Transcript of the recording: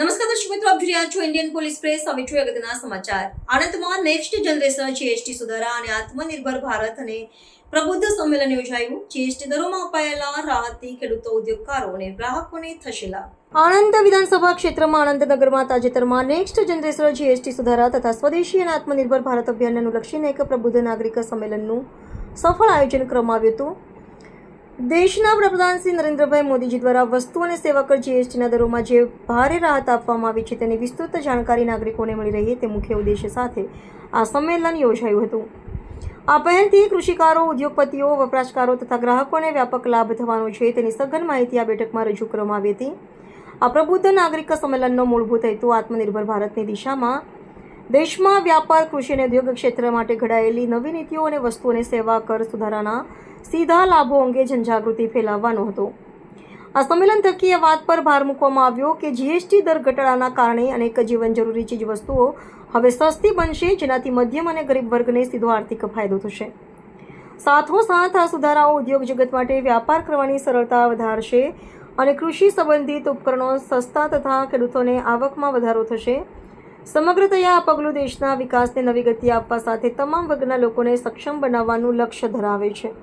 નમસ્કાર દર્શક મિત્રો, આપ જોઈ રહ્યા છો ઇન્ડિયન પોલીસ પ્રેસ હવે અગત્યના સમાચાર. આણંદમાં નેક્સ્ટ જનરેશન જીએસટી સુધારા અને આત્મનિર્ભર ભારત અને પ્રબુદ્ધ સંમેલન યોજાયું. જીએસટી દરોમાં અપાયેલા રાહતથી ખેડૂતો, ઉદ્યોગકારો અને ગ્રાહકોને થશે લાભ. આણંદ વિધાનસભા ક્ષેત્રમાં આણંદ નગરમાં તાજેતરમાં નેક્સ્ટ જનરેશન જીએસટી સુધારા તથા સ્વદેશી અને આત્મનિર્ભર ભારત અભિયાનને અનુલક્ષીને એક પ્રબુદ્ધ નાગરિક સંમેલનનું સફળ આયોજન કરવામાં આવ્યું હતું. દેશના વડાપ્રધાન શ્રી નરેન્દ્રભાઈ મોદીજી દ્વારા વસ્તુ અને સેવા કર જીએસટીના દરોમાં જે ભારે રાહત આપવામાં આવી છે તેની વિસ્તૃત જાણકારી નાગરિકોને મળી રહી તે મુખ્ય ઉદ્દેશ્ય સાથે આ સંમેલન યોજાયું હતું. આ પહેલથી કૃષિકારો, ઉદ્યોગપતિઓ, વપરાશકારો તથા ગ્રાહકોને વ્યાપક લાભ થવાનો છે તેની સઘન માહિતી આ બેઠકમાં રજૂ કરવામાં આવી હતી. આ પ્રબુદ્ધ નાગરિક સંમેલનનો મૂળભૂત હેતુ આત્મનિર્ભર ભારતની દિશામાં દેશમાં વ્યાપાર, કૃષિ અને ઉદ્યોગ ક્ષેત્ર માટે ઘડાયેલી નવી નીતિઓ અને વસ્તુ અને સેવા કર સુધારાના સીધા લાભો અંગે જનજાગૃતિ ફેલાવવાનો હતો. આ સંમેલન થકી એ વાત પર ભાર મૂકવામાં આવ્યો કે જીએસટી દર ઘટાડાના કારણે અનેક જીવન જરૂરી ચીજ વસ્તુઓ હવે સસ્તી બનશે, જેનાથી મધ્યમ અને ગરીબ વર્ગને સીધો આર્થિક ફાયદો થશે. સાથોસાથ આ સુધારાઓ ઉદ્યોગ જગત માટે વ્યાપાર કરવાની સરળતા વધારશે અને કૃષિ સંબંધિત ઉપકરણો સસ્તા તથા ખેડૂતોને આવકમાં વધારો થશે. સમગ્રતયા આ પગલું દેશના વિકાસને નવી ગતિ આપવા સાથે તમામ વર્ગના લોકોને સક્ષમ બનાવવાનું લક્ષ્ય ધરાવે છે.